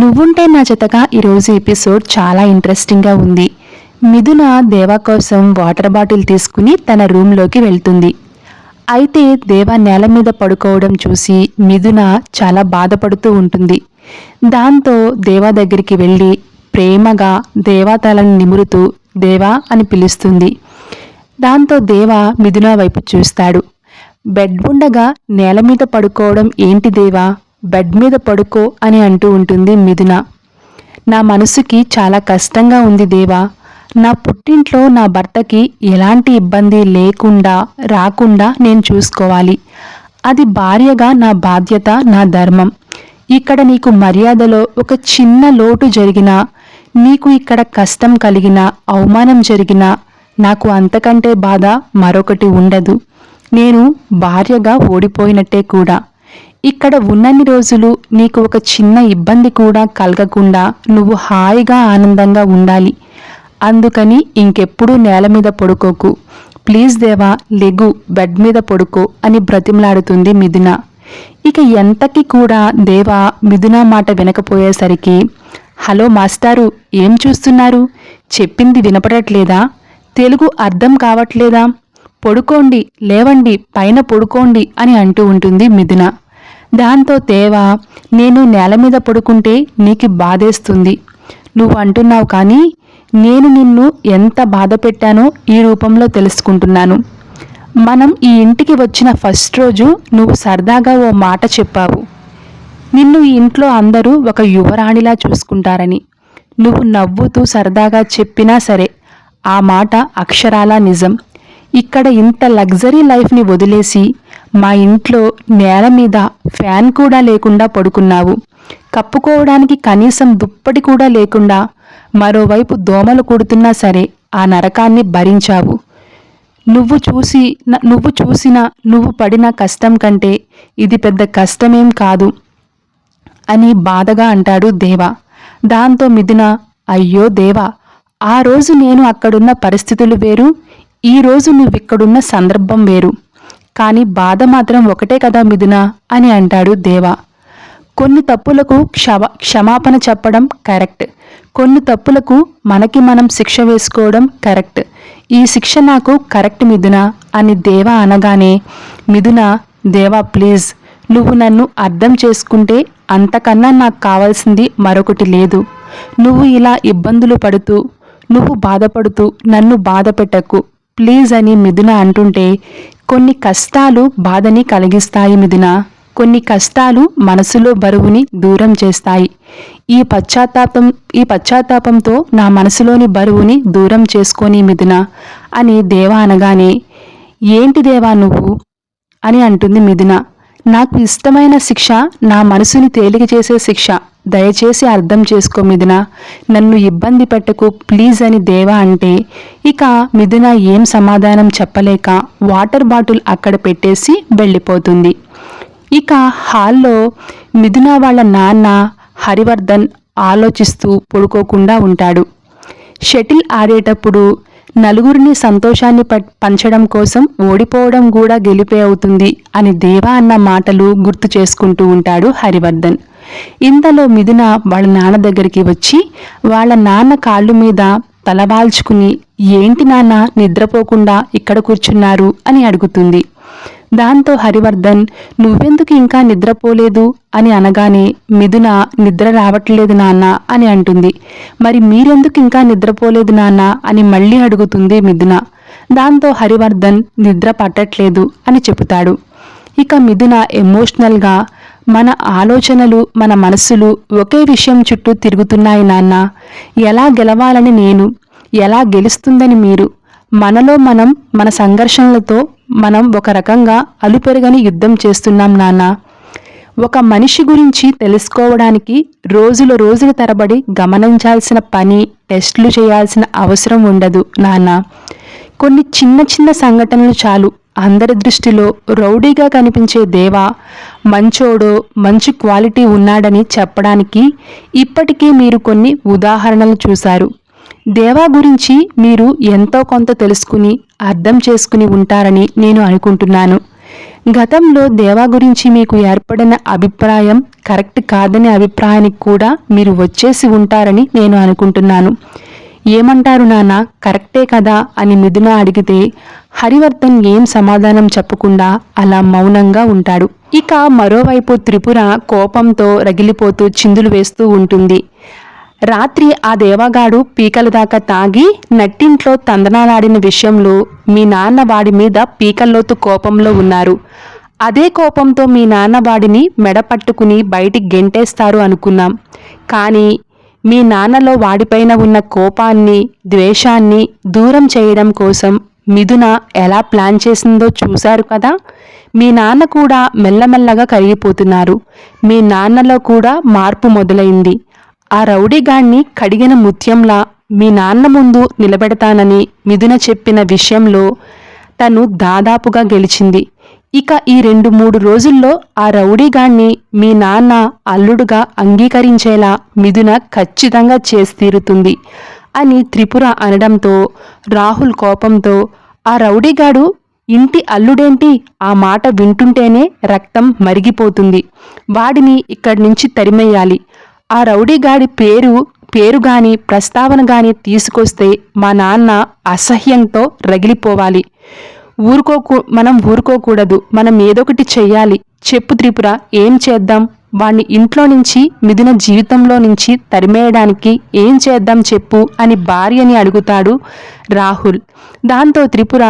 నువ్వుంటే నా జతగా ఈరోజు ఎపిసోడ్ చాలా ఇంట్రెస్టింగ్గా ఉంది. మిథున దేవా కోసం వాటర్ బాటిల్ తీసుకుని తన రూమ్లోకి వెళ్తుంది. అయితే దేవా నేల మీద పడుకోవడం చూసి మిథున చాలా బాధపడుతూ ఉంటుంది. దాంతో దేవా దగ్గరికి వెళ్ళి ప్రేమగా దేవా నిమురుతూ దేవా అని పిలుస్తుంది. దాంతో దేవా మిథున వైపు చూస్తాడు. బెడ్ ఉండగా నేల మీద పడుకోవడం ఏంటి దేవా? బెడ్ మీద పడుకో అని అంటూ ఉంటుంది మిథున. నా మనసుకి చాలా కష్టంగా ఉంది దేవా. నా పుట్టింట్లో నా భర్తకి ఎలాంటి ఇబ్బంది లేకుండా రాకుండా నేను చూసుకోవాలి. అది భార్యగా నా బాధ్యత నా ధర్మం. ఇక్కడ నీకు మర్యాదలో ఒక చిన్న లోటు జరిగినా నీకు ఇక్కడ కష్టం కలిగినా అవమానం జరిగినా నాకు అంతకంటే బాధ మరొకటి ఉండదు. నేను భార్యగా ఓడిపోయినట్టే కూడా. ఇక్కడ ఉన్నన్ని రోజులు నీకు ఒక చిన్న ఇబ్బంది కూడా కలగకుండా నువ్వు హాయిగా ఆనందంగా ఉండాలి. అందుకని ఇంకెప్పుడూ నేల మీద పడుకోకు. ప్లీజ్ దేవా లెగు బెడ్ మీద పడుకో అని బ్రతిమలాడుతుంది మిథున. ఇక ఎంతకి కూడా దేవా మిథున మాట వినకపోయేసరికి హలో మాస్టారు ఏం చూస్తున్నారు? చెప్పింది వినపడట్లేదా? తెలుగు అర్థం కావట్లేదా? పడుకోండి లేవండి పైన పడుకోండి అని అంటూ ఉంటుంది మిథున. దాంతో తేవా నేను నేల మీద పడుకుంటే నీకు బాధేస్తుంది. నువ్వు అంటున్నావు కానీ నేను నిన్ను ఎంత బాధ పెట్టానో ఈ రూపంలో తెలుసుకుంటున్నాను. మనం ఈ ఇంటికి వచ్చిన ఫస్ట్ రోజు నువ్వు సరదాగా ఓ మాట చెప్పావు. నిన్ను ఈ ఇంట్లో అందరూ ఒక యువరాణిలా చూసుకుంటారని. నువ్వు నవ్వుతూ సరదాగా చెప్పినా సరే ఆ మాట అక్షరాలా నిజం. ఇక్కడ ఇంత లగ్జరీ లైఫ్ని వదిలేసి మా ఇంట్లో నేల మీద ఫ్యాన్ కూడా లేకుండా పడుకున్నావు. కప్పుకోవడానికి కనీసం దుప్పటి కూడా లేకుండా మరోవైపు దోమలు కుడుతున్నా సరే ఆ నరకాన్ని భరించావు. నువ్వు చూసి నువ్వు చూసిన నువ్వు పడిన కష్టం కంటే ఇది పెద్ద కష్టమేం కాదు అని బాధగా అంటాడు దేవ. దాంతో మిథున అయ్యో దేవా ఆ రోజు నేను అక్కడున్న పరిస్థితులు వేరు ఈ రోజు నువ్విక్కడున్న సందర్భం వేరు. కానీ బాధ మాత్రం ఒకటే కదా మిథున అని అంటాడు దేవా. కొన్ని తప్పులకు క్షమ క్షమాపణ చెప్పడం కరెక్ట్. కొన్ని తప్పులకు మనకి మనం శిక్ష వేసుకోవడం కరెక్ట్. ఈ శిక్ష నాకు కరెక్ట్ మిథున అని దేవా అనగానే మిథున దేవా ప్లీజ్ నువ్వు నన్ను అర్థం చేసుకుంటే అంతకన్నా నాకు కావాల్సింది మరొకటి లేదు. నువ్వు ఇలా ఇబ్బందులు పడుతూ నువ్వు బాధపడుతూ నన్ను బాధ పెట్టకు. ప్లీజ్ అని మిథున అంటుంటే కొన్ని కష్టాలు బాధని కలిగిస్తాయి మిథున. కొన్ని కష్టాలు మనసులో బరువుని దూరం చేస్తాయి. ఈ పశ్చాత్తాపం ఈ పశ్చాత్తాపంతో నా మనసులోని బరువుని దూరం చేసుకొని మిథున అని దేవా అనగానే ఏంటి దేవా నువ్వు? అని అంటుంది మిథున. నాకు ఇష్టమైన శిక్ష నా మనసుని తేలిక చేసే శిక్ష. దయచేసి అర్థం చేసుకో మిథున. నన్ను ఇబ్బంది పెట్టకు ప్లీజ్ అని దేవా అంటే ఇక మిథున ఏం సమాధానం చెప్పలేక వాటర్ బాటిల్ అక్కడ పెట్టేసి వెళ్ళిపోతుంది. ఇక హాల్లో మిథున వాళ్ళ నాన్న హరివర్ధన్ ఆలోచిస్తూ పడుకోకుండా ఉంటాడు. షటిల్ ఆడేటప్పుడు నలుగురిని సంతోషాన్ని ప- పంచడం కోసం ఓడిపోవడం కూడా గెలిపే అవుతుంది అని దేవా అన్న మాటలు గుర్తు చేసుకుంటూ ఉంటాడు హరివర్ధన్. ఇంతలో మిథున వాళ్ళ నాన్న దగ్గరికి వచ్చి వాళ్ళ నాన్న కాళ్ళు మీద తలవాల్చుకుని ఏంటి నాన్న నిద్రపోకుండా ఇక్కడ కూర్చున్నారు? అని అడుగుతుంది. దాంతో హరివర్ధన్ నువ్వెందుకు ఇంకా నిద్రపోలేదు? అని అనగానే మిథున నిద్ర రావట్లేదు నాన్న అని అంటుంది. మరి మీరెందుకు ఇంకా నిద్రపోలేదు నాన్న? అని మళ్ళీ అడుగుతుంది మిథున. దాంతో హరివర్ధన్ నిద్ర పట్టట్లేదు అని చెబుతాడు. ఇక మిథున ఎమోషనల్గా మన ఆలోచనలు మన మనస్సులు ఒకే విషయం చుట్టూ తిరుగుతున్నాయి నాన్న. ఎలా గెలవాలని నేను ఎలా గెలుస్తుందని మీరు మనలో మనం మన సంఘర్షణలతో మనం ఒక రకంగా అలుపెరగని యుద్ధం చేస్తున్నాం నాన్న. ఒక మనిషి గురించి తెలుసుకోవడానికి రోజుల రోజుల తరబడి గమనించాల్సిన పని టెస్టులు చేయాల్సిన అవసరం ఉండదు నాన్న. కొన్ని చిన్న చిన్న సంఘటనలు చాలు. అందరి దృష్టిలో రౌడీగా కనిపించే దేవా మంచోడో మంచి క్వాలిటీ ఉన్నాడని చెప్పడానికి ఇప్పటికీ మీరు కొన్ని ఉదాహరణలు చూశారు. దేవా గురించి మీరు ఎంతో కొంత తెలుసుకుని అర్థం చేసుకుని ఉంటారని నేను అనుకుంటున్నాను. గతంలో దేవా గురించి మీకు ఏర్పడిన అభిప్రాయం కరెక్ట్ కాదనే అభిప్రాయానికి కూడా మీరు వచ్చేసి ఉంటారని నేను అనుకుంటున్నాను. ఏమంటారు నాన్న? కరెక్టే కదా అని మిథున అడిగితే హరివర్ధన్ ఏం సమాధానం చెప్పకుండా అలా మౌనంగా ఉంటాడు. ఇక మరోవైపు త్రిపుర కోపంతో రగిలిపోతూ చిందులు వేస్తూ ఉంటుంది. రాత్రి ఆ దేవగాడు పీకల దాకా తాగి నట్టింట్లో తందనాలాడిన విషయంలో మీ నాన్న వాడి మీద పీకల్లోతు కోపంలో ఉన్నారు. అదే కోపంతో మీ నాన్న వాడిని మెడ పట్టుకుని బయటికి గెంటేస్తారు అనుకున్నాం. కానీ మీ నాన్నలో వాడిపైన ఉన్న కోపాన్ని ద్వేషాన్ని దూరం చేయడం కోసం మిథున ఎలా ప్లాన్ చేసిందో చూశారు కదా? మీ నాన్న కూడా మెల్లమెల్లగా కరిగిపోతున్నారు. మీ నాన్నలో కూడా మార్పు మొదలైంది. ఆ రౌడీగాణ్ణి కడిగిన ముత్యంలా మీ నాన్న ముందు నిలబెడతానని మిథున చెప్పిన విషయంలో తను దాదాపుగా గెలిచింది. ఇక ఈ రెండు మూడు రోజుల్లో ఆ రౌడీగాణ్ణి మీ నాన్న అల్లుడుగా అంగీకరించేలా మిథున ఖచ్చితంగా చేసి తీరుతుంది అని త్రిపుర అనడంతో రాహుల్ కోపంతో ఆ రౌడీగాడు ఇంటి అల్లుడేంటి ఆ మాట వింటుంటేనే రక్తం మరిగిపోతుంది. వాడిని ఇక్కడి నుంచి తరిమేయాలి. ఆ రౌడీగాడి పేరు పేరు గాని ప్రస్తావన గాని తీసుకొస్తే మా నాన్న అసహ్యంతో రగిలిపోవాలి. ఊరుకోకు మనం ఊరుకోకూడదు. మనం ఏదొకటి చెయ్యాలి. చెప్పు త్రిపుర ఏం చేద్దాం? వాణ్ణి ఇంట్లో నుంచి మిథున జీవితంలో నుంచి తరిమేయడానికి ఏం చేద్దాం చెప్పు అని భార్యని అడుగుతాడు రాహుల్. దాంతో త్రిపుర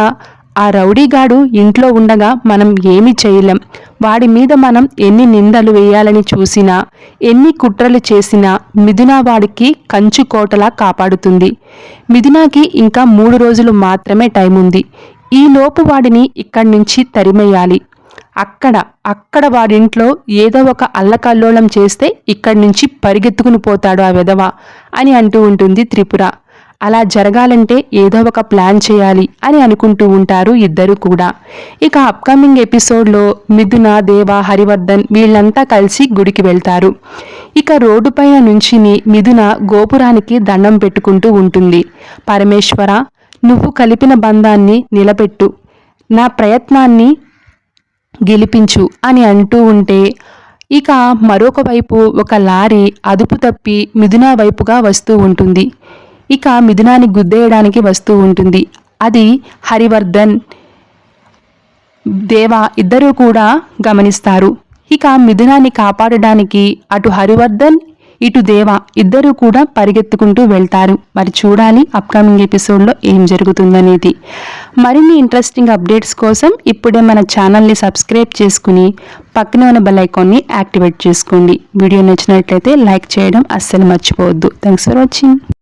ఆ రౌడీగాడు ఇంట్లో ఉండగా మనం ఏమి చేయలేం. వాడి మీద మనం ఎన్ని నిందలు వేయాలని చూసినా ఎన్ని కుట్రలు చేసినా మిథునా వాడికి కంచుకోటలా కాపాడుతుంది. మిథునాకి ఇంకా మూడు రోజులు మాత్రమే టైం ఉంది ఈలోపు వాడిని ఇక్కడి నుంచి తరిమేయాలి. అక్కడ అక్కడ వాడింట్లో ఏదో ఒక అల్లకల్లోలం చేస్తే ఇక్కడి నుంచి పరిగెత్తుకుని పోతాడు ఆ విధవ అని అంటూ ఉంటుంది త్రిపుర. అలా జరగాలంటే ఏదో ఒక ప్లాన్ చేయాలి అని అనుకుంటూ ఉంటారు ఇద్దరు కూడా. ఇక అప్కమింగ్ ఎపిసోడ్లో మిథున దేవ హరివర్ధన్ వీళ్ళంతా కలిసి గుడికి వెళ్తారు. ఇక రోడ్డుపైన నుంచిని మిథున గోపురానికి దండం పెట్టుకుంటూ ఉంటుంది. పరమేశ్వర నువ్వు కలిపిన బంధాన్ని నిలబెట్టు. నా ప్రయత్నాన్ని గెలిపించు అని అంటూ ఉంటే ఇక మరొక వైపు ఒక లారీ అదుపు తప్పి మిథునా వైపుగా వస్తూ ఉంటుంది. ఇక మిథునాన్ని గుద్దేయడానికి వస్తూ ఉంటుంది. అది హరివర్ధన్ దేవ ఇద్దరూ కూడా గమనిస్తారు. ఇక మిథునాన్ని కాపాడడానికి అటు హరివర్ధన్ ఇటు దేవ ఇద్దరూ కూడా పరిగెత్తుకుంటూ వెళ్తారు. మరి చూడాలి అప్కమింగ్ ఎపిసోడ్లో ఏం జరుగుతుందనేది మరిన్ని ఇంట్రెస్టింగ్ అప్డేట్స్ కోసం ఇప్పుడే మన ఛానల్ని సబ్స్క్రైబ్ చేసుకుని పక్కనే ఉన్న బెల్ ఐకాన్ని యాక్టివేట్ చేసుకోండి. వీడియో నచ్చినట్లయితే లైక్ చేయడం అస్సలు మర్చిపోవద్దు. Thanks for watching